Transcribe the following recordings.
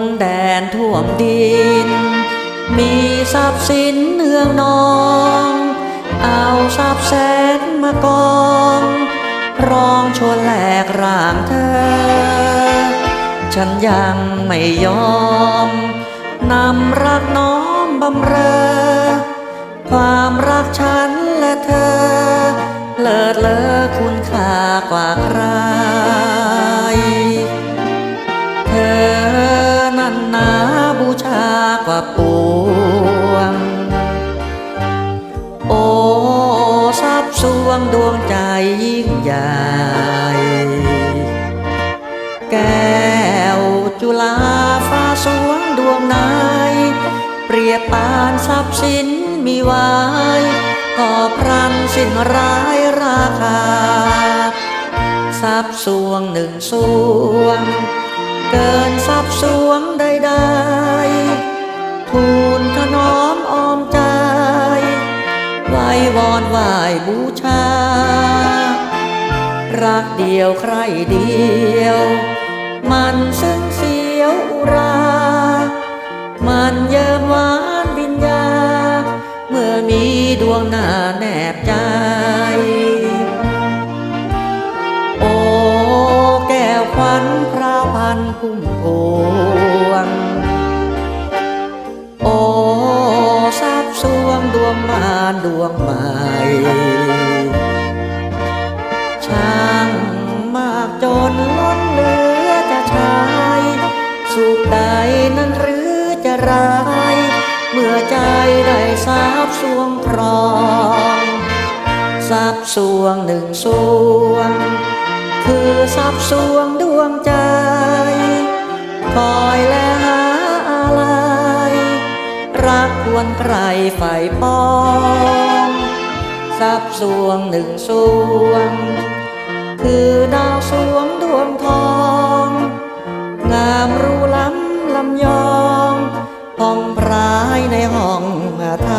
นแดนท่วมดิน มีทรัพย์สินเนืองนอง เอาทรัพย์แสนมากองร้องชวนแหลกร่างเธอ ฉันยังไม่ยอม นำรักน้อมบำเรอ ความรักฉันและเธอ เลิศเล สวงดวงใจยิ่งใหญ่ แก้วจุฬาฟ้าสวงดวงไหนเปรียบปานทรัพย์สินมีไว้ก่อพรันสิ้นร้ายราคา ทรัพย์สวงหนึ่งสวง เกินทรัพย์สวงใดๆทูลถนอมอ้อมใจไห วอนไหวบูชา รักเดียวใครเดียว มันซึ่งเสียวอุรา มันเยิมหวานวิญญา เมื่อมีดวงหน้าแนบใจ โอ้แก้วควันพระพันพุ่มพ นั้นหรือจะร้าย เมื่อใจได้ทราบสวงครองทรัพย์สวงหนึ่งสวง คือทรัพย์สวงดวงใจ คอยและหาอะไร รักควรใครฝ่ปองทรัพย์สวงหนึ่งสวง คือดาวสวงดวงทอง งามรู ล้ำยองห้องพรายในห้องไท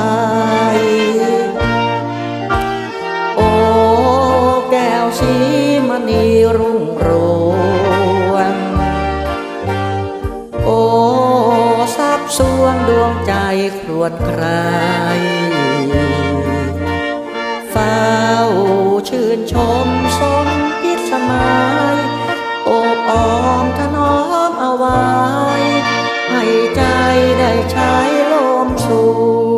ย โอ้แก้วสีมณีรุ่งโรวงโอ้ทรัพย์สวงดวงใจครวญใครเฝ้าชื่นชมสมพิสมัย ใช้ลมสู